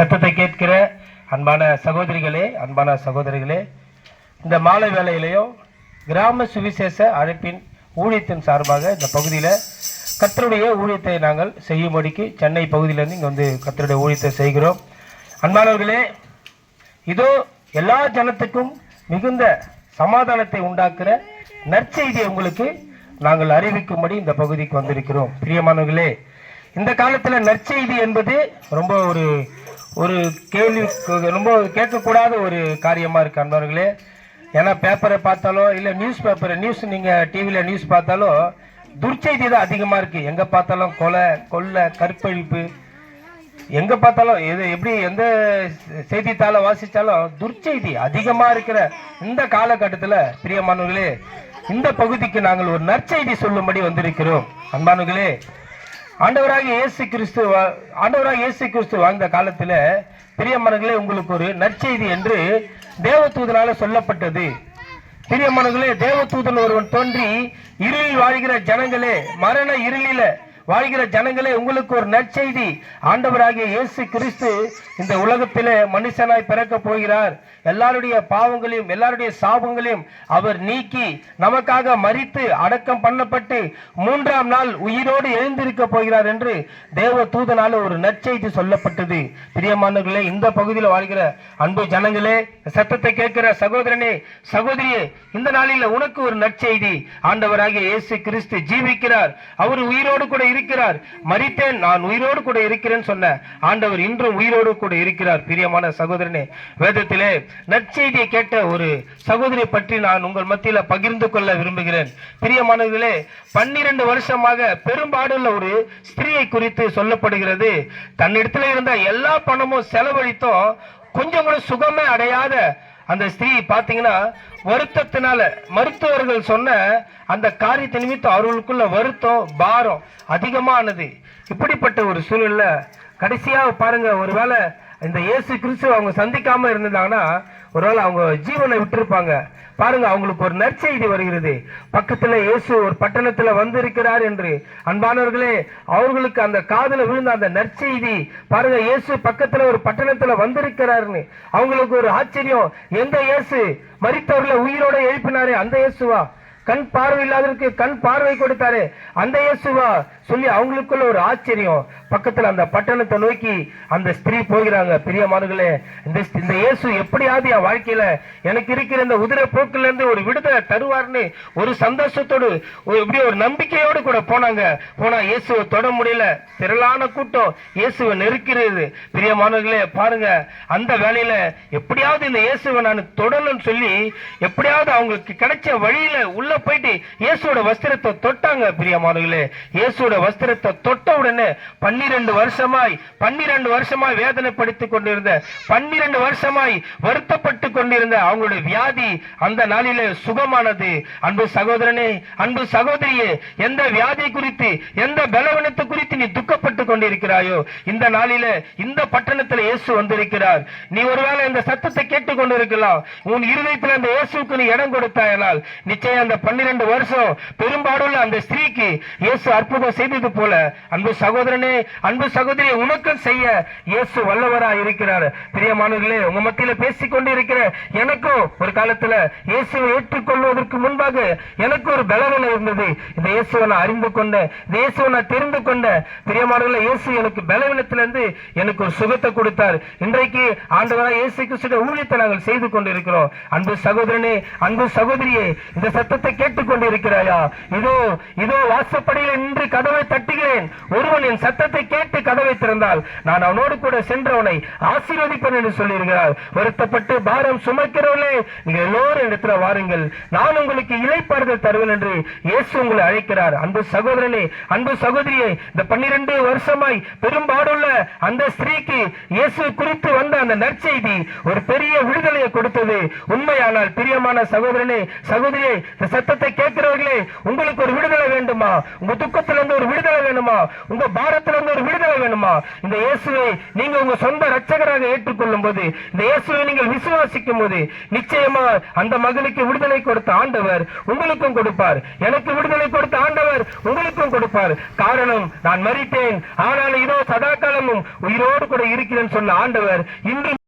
சத்தத்தை கேட்கிற அன்பான சகோதரிகளே அன்பான சகோதரிகளே இந்த மாலை வேலையிலையும் கிராம சுவிசேஷ அழைப்பின் ஊழியத்தின் சார்பாக இந்த பகுதியில் கத்தருடைய ஊழியத்தை நாங்கள் செய்யும்படிக்கு சென்னை பகுதியிலேருந்து இங்கே வந்து கத்தருடைய ஊழியத்தை செய்கிறோம். அன்பானவர்களே இதோ எல்லா ஜனத்துக்கும் மிகுந்த சமாதானத்தை உண்டாக்குற நற்செய்தியை உங்களுக்கு நாங்கள் அறிவிக்கும்படி இந்த பகுதிக்கு வந்திருக்கிறோம். பிரியமானவர்களே இந்த காலத்தில் நற்செய்தி என்பது ரொம்ப ஒரு ஒரு கேள்வி ரொம்ப கேட்கக்கூடாத ஒரு காரியமாக இருக்குது அன்பர்களே. ஏன்னா பேப்பரை பார்த்தாலோ இல்லை நியூஸ் பேப்பர் நியூஸ் நீங்கள் டிவியில் நியூஸ் பார்த்தாலோ துர்ச்செய்தி தான் அதிகமாக இருக்குது எங்கே பார்த்தாலும் கொலை கொள்ளை கற்பழிப்பு. எங்கே பார்த்தாலும் எது எப்படி எந்த செய்தித்தாளை வாசித்தாலும் துர்ச்செய்தி அதிகமாக இருக்கிற இந்த காலகட்டத்தில் பிரியமானவர்களே இந்த பகுதிக்கு நாங்கள் ஒரு நற்செய்தி சொல்லும்படி வந்திருக்கிறோம். அன்பானுகளே ஆண்டவராக இயேசு கிறிஸ்து ஆண்டவராக இயேசு கிறிஸ்து வாழ்ந்த காலத்தில் பிரியமனங்களே உங்களுக்கு ஒரு நற்செய்தி என்று தேவதூதனால சொல்லப்பட்டது. பிரியமானவர்களே தேவதூதன் ஒருவன் தோன்றி இருளில் வாழ்கிற ஜனங்களே மரண இருளில வாழ்கிற ஜனங்களே உங்களுக்கு ஒரு நற்செய்தி. ஆண்டவராகிய இயேசு கிறிஸ்து இந்த உலகத்திலே மனுஷனாய் பிறக்க போகிறார். எல்லாருடைய பாவங்களையும் எல்லாருடைய சாபங்களையும் அவர் நீக்கி நமக்காக மறித்து அடக்கம் பண்ணப்பட்டு மூன்றாம் நாள் உயிரோடு எழுந்திருக்க போகிறார் என்று தேவ தூதனால ஒரு நற்செய்தி சொல்லப்பட்டது. பிரியமானவர்களே இந்த பகுதியில் வாழ்கிற அன்பு ஜனங்களே சத்தத்தை கேட்கிற சகோதரனே சகோதரியே இந்த நாளில் உனக்கு ஒரு நற்செய்தி. ஆண்டவராகிய இயேசு கிறிஸ்து ஜீவிக்கிறார். அவர் உயிரோடு கூட இருக்கிறார். மறித்தேன் நான் உயிரோடு கூட இருக்கிறேன்னு சொன்ன ஆண்டவர் இன்றும் உயிரோடு கூட இருக்கிறார் பிரியமான சகோதரனே. வேதத்திலே நற்செய்தியை கேட்ட ஒரு சகோதரி பற்றி நான் உங்கள் மத்தியில பகிர்ந்து கொள்ள விரும்புகிறேன். பிரியமானவர்களே பன்னிரண்டு வருஷமாக பெரும்பாடுள்ள ஒரு ஸ்திரீயை குறித்து சொல்லப்படுகிறது. தன்னிடத்துல இருந்த எல்லா பணமும் செலவழித்தும். கொஞ்சம் கூட சுகமே அடையாத அந்த ஸ்திரீ பார்த்தீங்கன்னா வருத்தத்தினால மருத்துவர்கள் சொன்ன அந்த காரியத்தை நிமித்தம் அவர்களுக்குள்ள வருத்தம் பாரம் அதிகமானது. இப்படிப்பட்ட ஒரு சூழல்ல கடைசியாக பாருங்க ஒருவேளை இந்த இயேசு கிறிஸ்து அவங்க சந்திக்காம இருந்தாங்கன்னா ஒருவேளை அவங்க ஜீவனை விட்டிருப்பாங்க. பாருங்க அவங்களுக்கு ஒரு நற்செய்தி வருகிறது. பக்கத்தில் இயேசு ஒரு பட்டணத்தில் வந்திருக்கிறார் என்று. அன்பானவர்களே அவர்களுக்கு அந்த காதில் விழுந்த அந்த நற்செய்தி பாருங்க இயேசு பக்கத்தில் ஒரு பட்டணத்தில் வந்திருக்கிறாருன்னு அவங்களுக்கு ஒரு ஆச்சரியம். எந்த இயேசு? மறித்தவர்களை உயிரோட எழுப்பினாரே அந்த இயேசுவா? கண் பார்வை இல்லாதவருக்கு கண் பார்வை கொடுத்தாரு. அந்த இயேசுவா சொல்லி அவங்களுக்குள்ள ஒரு ஆச்சரியம். பக்கத்துல அந்த பட்டணத்தை நோக்கி அந்த ஸ்திரீ போகிறாங்க. பிரியமானங்களே இந்த இந்த இயேசு எப்படியாவது என் வாழ்க்கையில எனக்கு இருக்கிற இந்த உதிர போக்குல இருந்து ஒரு விடுதலை தருவார்னு ஒரு சந்தோஷத்தோடு ஒரு எப்படி ஒரு நம்பிக்கையோடு கூட போனாங்க. போனா இயேசுவை தொட முடியல. திரளான கூட்டம் இயேசுவை நெருக்கிறது. பிரியமானவர்களே பாருங்க. அந்த வேலையில எப்படியாவது இந்த இயேசுவை நான் தொடணும்னு சொல்லி எப்படியாவது அவங்களுக்கு கிடைச்ச வழியில உள்ள போயிட்டு இயேசுவோட வஸ்திரத்தை தொட்டாங்க பிரியமானவர்களே இயேசுவோட வஸ்திரத்தை தொட்ட உடனே பன்னிரண்டு வருஷமாய் பன்னிரண்டு வருஷமாய் வேதனைப்படுத்தி கொண்டிருந்த பன்னிரண்டு வருஷமாய் வருத்தப்பட்டு கொண்டிருந்த அவங்களுடைய வியாதி அந்த நாளிலே சுகமானது. அன்பு சகோதரனே அன்பு சகோதரியே எந்த வியாதி குறித்து எந்த பலவனத்தை குறித்து நீ துக்கப்பட்டு கொண்டிருக்கிறாயோ இந்த நாளில இந்த பட்டணத்தில் இயேசு வந்திருக்கிறார். நீ ஒருவேளை இந்த சத்தத்தை கேட்டுக் கொண்டிருக்கலாம். உன் இருதயத்தில் அந்த இயேசுக்கு நீ இடம் கொடுத்தாயனால் நிச்சயம் அந்த பன்னிரண்டு வருஷம் பெரும்பாடுள்ள அந்த ஸ்திரீக்கு இயேசு அற்புதம் செய்தது போல அன்பு சகோதரனே அன்பு சகோதரி உனக்கும் செய்ய இயேசு வல்லவரா இருக்கிறார். பிரியமானவர்களே உங்க மத்தியில பேசிக்கொண்டு இருக்கிற எனக்கும் ஒரு காலத்துல இயேசுவை ஏற்றுக்கொள்வதற்கு முன்பாக எனக்கு ஒரு பலவீனம் இருந்தது. இந்த இயேசுவை நான் அறிந்து கொண்ட இந்த இயேசுவை நான் தெரிந்து கொண்ட பிரியமானவர்களே இயேசு எனக்கு பலவீனத்திலிருந்து எனக்கு ஒரு சுகத்தை கொடுத்தார். இன்றைக்கு ஆண்டவராக இயேசு கிறிஸ்துடைய ஊழியத்தை நாங்கள் செய்து கொண்டிருக்கிறோம். அன்பு சகோதரனே அன்பு சகோதரியே இந்த சத்தத்தை கேட்டுக் கொண்டிருக்கிறாயா இதோ இதோ வாசப்படியில் நின்று கதவை தட்டுகிறேன். ஒருவன் என் சத்தத்தை கேட்டு கதவை திறந்தால் நான் அவனோடு கூட சென்றவனை ஆசீர்வதிப்பேன் என்று சொல்லியிருக்கிறார். வருத்தப்பட்டு பாரம் சுமக்கிறவர்களே நீங்கள் எல்லோரும் இடத்துல வாருங்கள். நான் உங்களுக்கு இலைப்பாறுதல் தருவேன் என்று இயேசு உங்களை அழைக்கிறார். அன்பு சகோதரனே அன்பு சகோதரியே இந்த பன்னிரண்டு வருஷமாய் பெரும்பாடுள்ள அந்த ஸ்திரீக்கு இயேசு குறித்து வந்த அந்த நற்செய்தி ஒரு பெரிய விடுதலையை கொடுத்தது. உண்மையானால் பிரியமான சகோதரனே சகோதரியே சத்தத்தை கேட்கிறவர்களே உங்களுக்கு ஒரு விடுதலை வேண்டுமா? உங்க துக்கத்திலிருந்து ஒரு விடுதலை வேணுமா? உங்க பாரத்திலிருந்து ஒரு விடுதலை வேணுமா? இந்த இயேசுவை நீங்க உங்க சொந்த ரட்சகராக ஏற்றுக்கொள்ளும் போது இந்த இயேசுவை நீங்கள் விசுவாசிக்கும் போது நிச்சயமா அந்த மகளுக்கு விடுதலை கொடுத்த ஆண்டவர் உங்களுக்கும் கொடுப்பார். எனக்கு விடுதலை கொடுத்த ஆண்டவர் உங்களுக்கும் கொடுப்பார். காரணம் நான் மறித்தேன் ஆனால் இதோ சதா காலமும் உயிரோடு கூட இருக்கிறேன் சொன்ன ஆண்டவர் இன்று